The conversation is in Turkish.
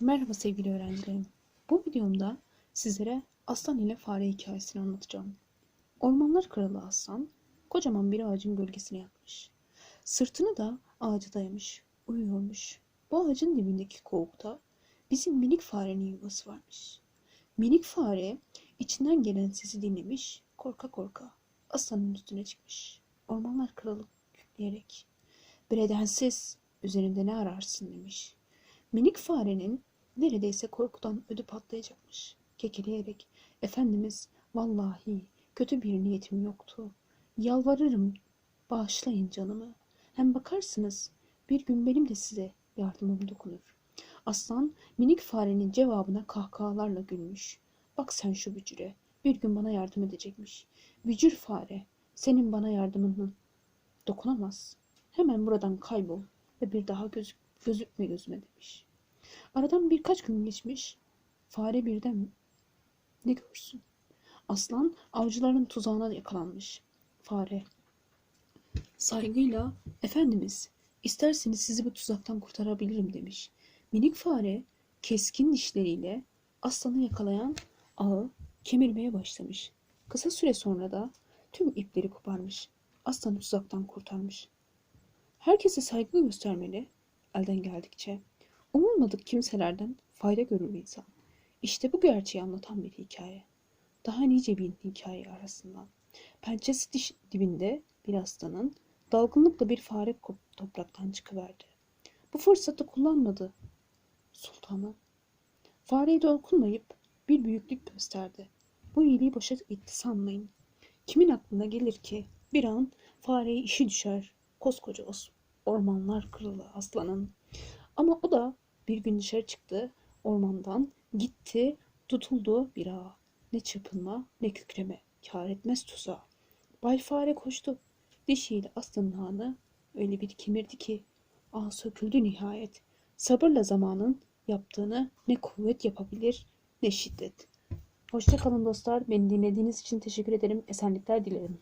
Merhaba sevgili öğrencilerim. Bu videomda sizlere aslan ile fare hikayesini anlatacağım. Ormanlar kralı aslan kocaman bir ağacın gölgesine yatmış. Sırtını da ağaca dayamış, uyuyormuş. Bu ağacın dibindeki kovukta bizim minik farenin yuvası varmış. Minik fare içinden gelen sesi dinlemiş, korka korka aslanın üstüne çıkmış. Ormanlar kralı kükreyerek, "Beredensiz, üzerinde ne ararsın?" demiş. Minik farenin neredeyse korkudan ödü patlayacakmış. Kekeleyerek, Efendimiz, vallahi kötü bir niyetim yoktu. Yalvarırım, bağışlayın canımı. Hem bakarsınız, bir gün benim de size yardımım dokunur. Aslan, minik farenin cevabına kahkahalarla gülmüş. Bak sen şu bücüre, bir gün bana yardım edecekmiş. Bücür fare, senin bana yardımın dokunamaz. Hemen buradan kaybol ve bir daha gözük, gözükme gözüme demiş. Aradan birkaç gün geçmiş. Fare birden ne görsün? Aslan avcıların tuzağına yakalanmış. Fare saygıyla efendimiz isterseniz sizi bu tuzaktan kurtarabilirim demiş. Minik fare keskin dişleriyle aslanı yakalayan ağı kemirmeye başlamış. Kısa süre sonra da tüm ipleri koparmış. Aslanı tuzaktan kurtarmış. Herkese saygı göstermeli elden geldikçe. Umulmadık kimselerden fayda görür insan. İşte bu gerçeği anlatan bir hikaye. Daha nice bir hikaye arasından. Pençesi diş dibinde bir aslanın dalgınlıkla bir fare topraktan çıkıverdi. Bu fırsatı kullanmadı sultanı. Fareye dokunmayıp bir büyüklük gösterdi. Bu iyiliği boşa gitti sanmayın. Kimin aklına gelir ki bir an fareye işi düşer koskoca os- ormanlar kralı aslanın. Ama o da bir gün dışarı çıktı ormandan gitti tutuldu bir ağa. Ne çırpınma ne kükreme kâr etmez tuzağa. Bay fare koştu dişiyle aslanın ağını öyle bir kemirdi ki ağ söküldü nihayet. Sabırla zamanın yaptığını ne kuvvet yapabilir ne şiddet. Hoşçakalın dostlar. Beni dinlediğiniz için teşekkür ederim. Esenlikler dilerim.